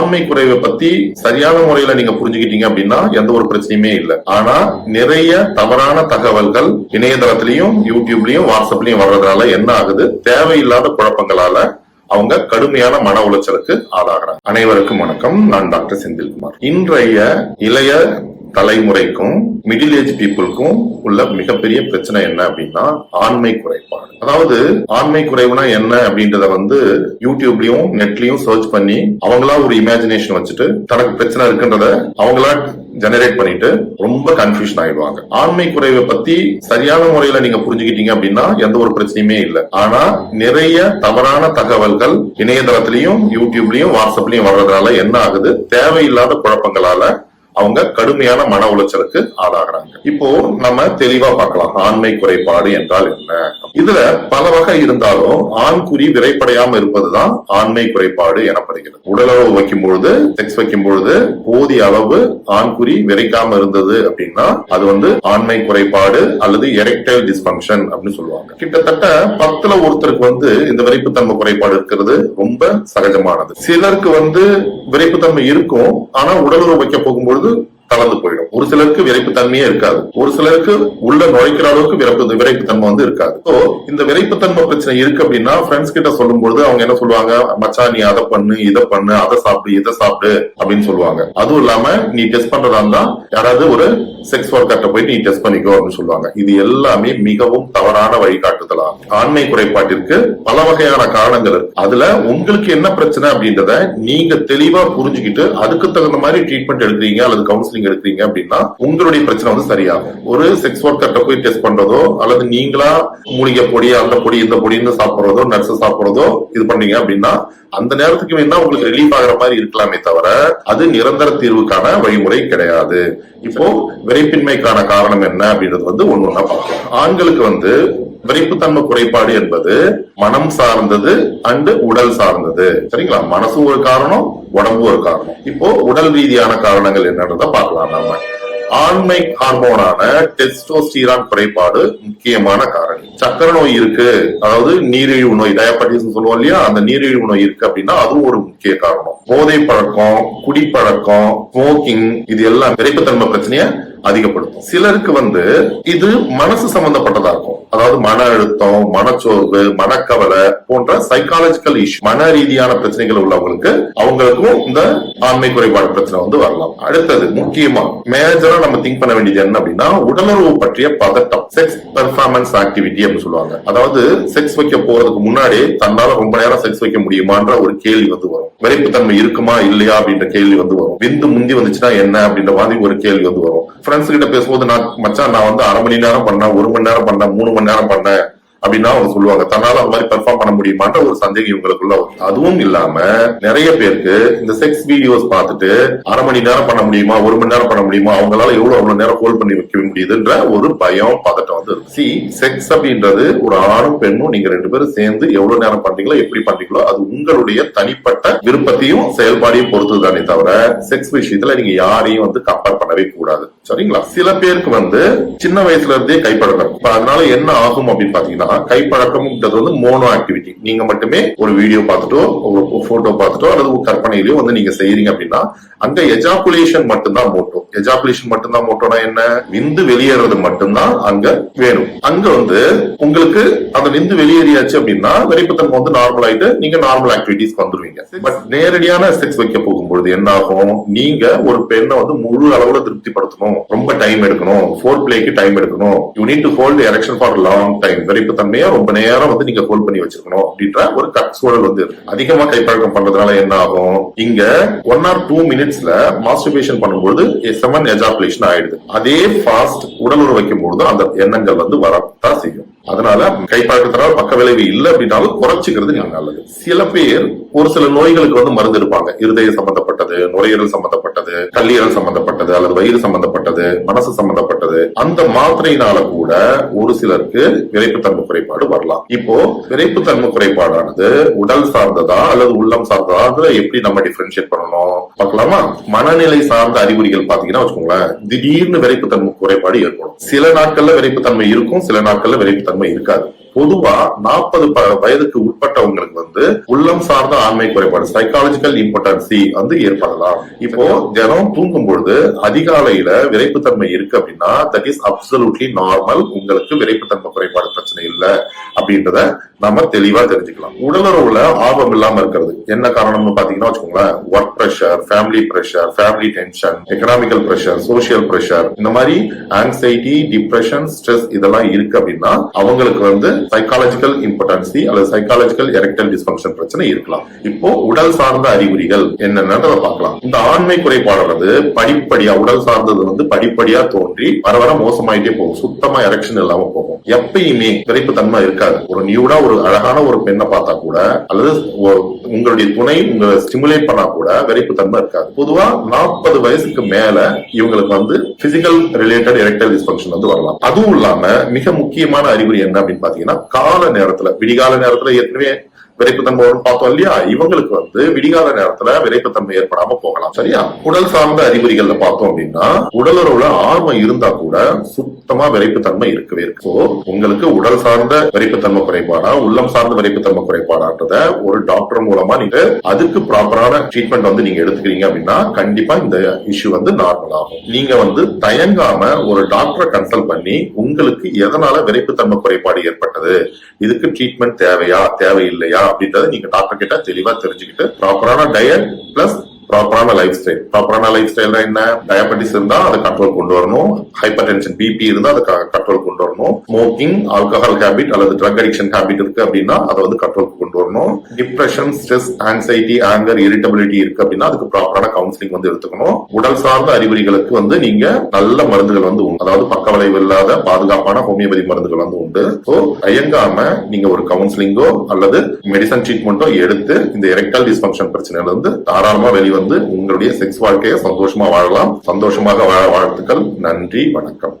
ஆண்மை குறைவை பத்தி சரியான முறையில நீங்க புரிஞ்சுக்கிட்டீங்க அப்படின்னா எந்த ஒரு பிரச்சனையுமே இல்லை. ஆனா நிறைய தவறான தகவல்கள் இணையதளத்திலையும் யூடியூப்லயும் வாட்ஸ்அப்லயும் வர்றதுனால என்ன ஆகுது? தேவையில்லாத குழப்பங்களால அவங்க கடுமையான மன உளைச்சலுக்கு ஆளாகிறாங்க. அனைவருக்கும் வணக்கம். நான் டாக்டர் செந்தில்குமார். இன்றைய இளைய தலைமுறைக்கும் மிடில் ஏஜ் பீப்புளுக்கும் உள்ள மிகப்பெரிய பிரச்சனை என்ன அப்படின்னா ஆண்மை குறைபாடு. அதாவது ஆண்மை குறைவுனா என்ன அப்படின்றத வந்து யூடியூப்லயும் நெட்லயும் சர்ச் பண்ணி அவங்களா ஒரு இமேஜினேஷன் வச்சுட்டு தனக்கு பிரச்சனை இருக்குன்றத அவங்களா ஜெனரேட் பண்ணிட்டு ரொம்ப கன்ஃபியூஷன் ஆயிடுவாங்க. ஆண்மை குறைவை பத்தி சரியான முறையில நீங்க புரிஞ்சுக்கிட்டீங்க அப்படின்னா எந்த ஒரு பிரச்சனையுமே இல்லை. ஆனா நிறைய தவறான தகவல்கள் இணையதளத்திலையும் யூடியூப்லயும் வாட்ஸ்அப்லயும் வர்றதுனால என்ன ஆகுது? தேவையில்லாத குழப்பங்களால அவங்க கடுமையான மன உளைச்சலுக்கு ஆளாகிறாங்க. இப்போ நம்ம தெளிவா பார்க்கலாம். ஆண்மை குறைபாடு என்றால் என்ன? இதுல பல வகை இருந்தாலும் ஆண்குறி விரைப்படையாம இருப்பதுதான் ஆண்மை குறைபாடு எனப்படுகிறது. உடலளவு வைக்கும் பொழுது செக்ஸ் வைக்கும் பொழுது போதிய அளவு ஆண்குறி விரைக்காம இருந்தது அப்படின்னா அது வந்து ஆண்மை குறைபாடு அல்லது எரெக்டைல் டிஸ்பங்ஷன் அப்படின்னு சொல்லுவாங்க. கிட்டத்தட்ட பத்துல ஒருத்தருக்கு வந்து இந்த விரைப்புத்தன்மை குறைபாடு இருக்கிறது ரொம்ப சகஜமானது. சிலருக்கு வந்து விரைப்புத்தன்மை இருக்கும் ஆனா உடலுறவு வைக்க போகும்பொழுது கலந்து போயிடும். ஒரு சிலருக்கு விரைப்பு தன்மையே இருக்காது. ஒரு சிலருக்கு உள்ள நுழைக்கிற அளவுக்கு விரைப்பு விரைப்பு தன்மை வந்து இருக்காது. ஸோ இந்த விரைப்பு தன்மை பிரச்சனை இருக்கு அப்படின்னா ஃப்ரெண்ட்ஸ் கிட்ட சொல்லும்போது அவங்க என்ன சொல்லுவாங்க? மச்சான் நீ அதை பண்ணு இதை பண்ணு அதை சாப்பிடு இதை சாப்பிடு அப்படின்னு சொல்லுவாங்க. அதுவும் இல்லாம நீ டெஸ்ட் பண்றதா இருந்தா யாராவது ஒரு செக்ஸ் ஒர்க்கர்ட்ட போயிட்டு நீ டெஸ்ட் பண்ணிக்கோ அப்படின்னு சொல்லுவாங்க. இது எல்லாமே மிகவும் தவறான வழிகாட்டுதலாகும். ஆண்மை குறைபாட்டிற்கு பல வகையான காரணங்கள் இருக்கு. அதுல உங்களுக்கு என்ன பிரச்சனை அப்படின்றத நீங்க தெளிவா புரிஞ்சுக்கிட்டு அதுக்கு தகுந்த மாதிரி ட்ரீட்மெண்ட் எடுக்கிறீங்க அல்லது கவுன்சிலிங் எடுக்கிறீங்க அப்படின்னா உங்களுடைய பிரச்சனை வந்து சரியாகும். ஒரு செக்ஸ் ஒர்க்கர்கிட்ட போய் டெஸ்ட் பண்றதோ அல்லது நீங்களா மூலிகை பொடி அந்த பொடி இந்த பொடின்னு சாப்பிடுறதோ நட்ஸ் சாப்பிடுறதோ இது பண்ணீங்க அப்படின்னா அந்த நேரத்துக்கு வேணா உங்களுக்கு ரிலீஃப் ஆகிற மாதிரி இருக்கலாமே தவிர அது நிரந்தர தீர்வுக்கான வழிமுறை கிடையாது. இப்போ விரைப்பின்மைக்கான காரணம் என்ன அப்படின்றது வந்து ஒன்னு ஒண்ணா பார்க்கலாம். ஆண்களுக்கு வந்து விரைப்புத்தன்மை குறைபாடு என்பது மனம் சார்ந்தது அண்டு உடல் சார்ந்தது. சரிங்களா? மனசும் ஒரு காரணம் உடம்பும் ஒரு காரணம். இப்போ உடல் ரீதியான காரணங்கள் என்னன்றத பார்க்கலாம் நாம. ஆண்மை ஹார்மோனான டெஸ்டோஸ்டீரான் குறைபாடு முக்கியமான காரணி. சக்கரை நோய் இருக்கு. அதாவது நீரிழிவு நோய் டயபட்டிஸ் சொல்லுவோம் இல்லையா? அந்த நீரிழிவு நோய் இருக்கு அப்படின்னா அதுவும் ஒரு முக்கிய காரணம். போதை பழக்கம் குடிப்பழக்கம் ஸ்மோக்கிங் இது எல்லாம் விரைப்புத்தன்மை பிரச்சனையை அதிகப்படுத்தும். சிலருக்கு வந்து இது மனசு சம்பந்தப்பட்டதா இருக்கும். அதாவது மன அழுத்தம் மனச்சோர்வு மனக்கவலை போன்ற சைக்காலஜிக்கல் இஷ்யூ மன ரீதியான பிரச்சனைகள் உள்ளவங்களுக்கு அவங்களுக்கும் இந்த ஆண்மை குறைபாடு பிரச்சனை வந்து வரலாம். அடுத்தது முக்கியமா மேஜரா நம்ம திங்க் பண்ண வேண்டியது என்ன அப்படின்னா உடலுறவு பற்றிய பதட்டம் செக்ஸ் பெர்ஃபார்மன்ஸ் ஆக்டிவிட்டி அப்படின்னு சொல்லுவாங்க. அதாவது செக்ஸ் வைக்க போறதுக்கு முன்னாடி தன்னால ரொம்ப நேரம் செக்ஸ் வைக்க முடியுமான்ற ஒரு கேள்வி வந்து வரும். விரைப்புத்தன்மை இருக்குமா இல்லையா அப்படின்ற கேள்வி வந்து வரும். விந்து முந்தி வந்துச்சுன்னா என்ன அப்படின்ற மாதிரி ஒரு கேள்வி வந்து வரும். ஃப்ரெண்ட்ஸ் கிட்ட பேசும்போது நான் மச்சான் நான் வந்து அரை மணி நேரம் பண்ணேன் ஒரு மணி நேரம் பண்ணேன் மூணு மணி நேரம் பண்ணேன். அப்படின்னா அவங்க சொல்லுவாங்க தன்னால அந்த மாதிரி பெர்ஃபார்ம் பண்ண முடியுமான்ற ஒரு சந்தேகம் இவங்களுக்குள்ள வரும். அதுவும் இல்லாம நிறைய பேருக்கு இந்த செக்ஸ் வீடியோஸ் பார்த்துட்டு அரை மணி நேரம் பண்ண முடியுமா ஒரு மணி நேரம் பண்ண முடியுமா அவங்களால எவ்வளவு அவ்வளவு நேரம் ஹோல்ட் பண்ணி வைக்க முடியுதுன்ற ஒரு பயம் பதட்டம் வந்து இருக்கு சி செக்ஸ் அப்படின்றது ஒரு ஆணும் பெண்ணும் நீங்க ரெண்டு பேரும் சேர்ந்து எவ்வளவு நேரம் பண்றீங்களோ எப்படி பண்றீங்களோ அது உங்களுடைய தனிப்பட்ட விருப்பத்தையும் செயல்பாடையும் பொறுத்தது தானே தவிர செக்ஸ் விஷயத்துல நீங்க யாரையும் வந்து கம்பேர் பண்ணவே கூடாது. சரிங்களா? சில பேருக்கு வந்து சின்ன வயசுல இருந்தே கைப்படணும் அதனால என்ன ஆகும் அப்படின்னு பாத்தீங்கன்னா கைப்பழக்கம்ன்றது வந்து மோனோ ஆக்டிவிட்டி நீங்க மட்டுமே ஒரு வீடியோ பார்த்துட்டோ ஒரு போட்டோ பார்த்துட்டோ அல்லது ஒரு கற்பனையிலயோ வந்து நீங்க செய்யறீங்க அப்படின்னா அங்க எஜாகுலேஷன் மட்டும்தான் மோட்டோ எஜாகுலேஷன் மட்டும்தான் மோட்டோனா என்ன? விந்து வெளியேறது மட்டும்தான் அங்க வேணும். அங்க வந்து உங்களுக்கு அந்த விந்து வெளியேறியாச்சு அப்படின்னா வெறிப்புத்தன்மை வந்து நார்மல் ஆயிட்டு நீங்க நார்மல் ஆக்டிவிட்டிஸ் வந்துருவீங்க. பட் நேரடியான செக்ஸ் வைக்க பொழுது என்ன ஆகும் நீங்க ஒரு பெண்ணை வந்து முழு அளவுல திருப்திப்படுத்தணும். ரொம்ப டைம் எடுக்கணும். ஃபோர் பிளேக்கு டைம் எடுக்கணும். You need to hold erection for long time வெறிப்புத்தன்மையை ரொம்ப நேரம் வந்து நீங்க ஹோல்ட் பண்ணி வச்சிருக்கணும் அப்படின்ற ஒரு கட் சூழல் வந்து இருக்கு. அதிகமா கைப்பழக்கம் பண்றதுனால என்ன ஆகும் இங்க ஒன் ஆர் டூ மினிட்ஸ்ல மாஸ்டர்பேஷன் பண்ணும்போது செவன் எஜாபுலேஷன் ஆயிடுது. அதே ஃபாஸ்ட் உடலுறவு வைக்கும் பொழுது அந்த எண்ணங்கள் வந்து வரத்தான் செய்யும். அதனால கைப்பழக்கத்தினால பக்க விளைவு இல்லை அப்படின்னாலும் குறைச்சிக்கிறது நல்லது. சில பேர் ஒரு சில நோய்களுக்கு வந்து மருந்து இருப்பாங்க இருதய சம்பந்தப்பட்டது நுரையீரல் சம்பந்தப்பட்டது கல்லீரல் சம்பந்தப்பட்டது அல்லது வயிறு சம்பந்தப்பட்டது மனசு சம்பந்தப்பட்டது. அந்த மாத்திரையினால கூட ஒரு சிலருக்கு விரைப்புத்தன்மை குறைபாடு வரலாம். இப்போ விரைப்புத்தன்மை குறைபாடானது உடல் சார்ந்ததா அல்லது உள்ளம் சார்ந்ததா? எப்படி நம்ம டிஃபரன்ஷியேட் பண்ணணும்? பார்க்கலாமா? மனநிலை சார்ந்த அறிகுறிகள் பாத்தீங்கன்னா வச்சுக்கோங்களேன் திடீர்னு விரைப்புத்தன்மை குறைபாடு ஏற்படும். சில நாட்கள்ல விரைப்புத்தன்மை இருக்கும் சில நாட்கள்ல விரைப்புத்தன்மை இருக்காது. பொதுவா நாற்பது வயதுக்கு உட்பட்டவங்களுக்கு வந்து உள்ளம் சார்ந்த ஆண்மை குறைபாடு சைக்காலஜிக்கல் இம்பார்ட்டன்சி வந்து ஏற்படலாம். இப்போ தினம் தூங்கும் பொழுது அதிகாலையில விரைப்புத்தன்மை இருக்கு அப்படின்னா தட் இஸ் அப்சல்யூட்லி நார்மல் உங்களுக்கு விரைப்புத்தன்மை குறைபாடு பிரச்சனை இல்லை அப்படின்றத நம்ம தெளிவா தெரிஞ்சுக்கலாம். உடலுறவுல ஆர்வம் இல்லாம இருக்கிறது. என்ன காரணம்னு பாத்தீங்கன்னா வச்சுக்கோங்களேன் work pressure family pressure family tension economical pressure social pressure இந்த மாதிரி ஆங்ஸைட்டி டிப்ரெஷன் ஸ்ட்ரெஸ் இதெல்லாம் இருக்கு அப்படின்னா அவங்களுக்கு வந்து சைக்காலஜிக்கல் இம்பார்ட்டன்சி அல்லது சைக்காலஜிக்கல் எரக்டல் டிஸ்பங்ஷன் பிரச்சனை இருக்கலாம். இப்போ உடல் சார்ந்த அறிகுறிகள் என்னென்னதை பார்க்கலாம். இந்த ஆண்மை குறைபாடானது படிப்படியா உடல் சார்ந்தது வந்து படிப்படியா தோன்றி வர வர மோசமாயிட்டே போகும். சுத்தமா எரெக்ஷன் இல்லாம போகும். எப்பயுமே விரைப்பு தன்மை இருக்காது. ஒரு நியூடா ஒரு அழகான ஒரு பெண்ணை பார்த்தா கூட அல்லது உங்களுடைய துணை உங்களை ஸ்டிமுலேட் பண்ணா கூட விரைப்பு தன்மை இருக்காது. பொதுவா நாற்பது வயசுக்கு மேல இவங்களுக்கு வந்து பிசிக்கல் ரிலேட்டட் எரக்டல் டிஸ்பங்ஷன் வந்து வரலாம். அதுவும் இல்லாம மிக முக்கியமான அறிகுறி என்ன அப்படின்னு பாத்தீங்கன்னா கால நேரத்துல விடிகால நேரத்துல ஏற்கனவே விரைப்புத்தன்மை பார்த்தோம் இல்லையா? இவங்களுக்கு வந்து விடிகால நேரத்துல விரைப்புத்தன்மை ஏற்படாம போகலாம் சரியா? உடல் சார்ந்த அறிகுறிகள்ல பார்த்தோம் அப்படின்னா உடலுறவுல ஆர்வம் இருந்தா கூட சுத்தமா விரைப்புத்தன்மை இருக்கவே இருக்கு. உங்களுக்கு உடல் சார்ந்த விரைப்புத்தன்மை குறைபாடா உள்ளம் சார்ந்த விரைப்புத்தன்மை குறைபாடான்றத ஒரு டாக்டர் மூலமா நீங்க அதுக்கு ப்ராப்பரான ட்ரீட்மெண்ட் வந்து நீங்க எடுத்துக்கிறீங்க அப்படின்னா கண்டிப்பா இந்த இஷ்யூ வந்து நார்மல் ஆகும். நீங்க வந்து தயங்காம ஒரு டாக்டரை கன்சல்ட் பண்ணி உங்களுக்கு எதனால விரைப்புத்தன்மை குறைபாடு ஏற்பட்டது? இதுக்கு ட்ரீட்மெண்ட் தேவையா தேவையில்லையா? அப்படின்றத நீங்க டாக்டர் கிட்ட தெளிவா தெரிஞ்சுக்கிட்டு ப்ராப்பரான டயட் பிளஸ் ப்ராப்பரான லைஃப் ஸ்டைல் ப்ராப்பரான லைஃப் ஸ்டைல் என்ன? டயபெட்டிஸ் இருந்தா அதை கண்ட்ரோல் கொண்டு வரணும். ஹைப்பர் டென்ஷன் பிபி இருந்தா அதை கண்ட்ரோல் கொண்டு வரணும். ஸ்மோக்கிங் ஆல்கஹால் ஹேபிட் அல்லது ட்ரக் அடிக்ஷன் ஹேபிட் இருக்கு அப்படின்னா அதை வந்து கண்ட்ரோல் கொண்டு வரணும் depression stress anxiety anger irritability இருக்கு அப்படின்னா அதுக்கு ப்ராப்பரான கவுன்சிலிங் வந்து எடுத்துக்கணும். உடல் சார்ந்த அறிகுறிகளுக்கு வந்து நீங்க நல்ல மருந்துகள் வந்து உண்டு. அதாவது பக்க விளைவு இல்லாத பாதுகாப்பான ஹோமியோபதி மருந்துகள் வந்து உண்டு. ஸோ தயங்காம நீங்க ஒரு கவுன்சிலிங்கோ அல்லது மெடிசன் ட்ரீட்மெண்ட்டோ எடுத்து இந்த எரெக்டல் டிஸ்பங்ஷன் பிரச்சனையில இருந்து தாராளமா வெளிவந்து உங்களுடைய செக்ஸ் வாழ்க்கையை சந்தோஷமா வாழலாம். சந்தோஷமாக வாழ வாழ்த்துக்கள். நன்றி வணக்கம்.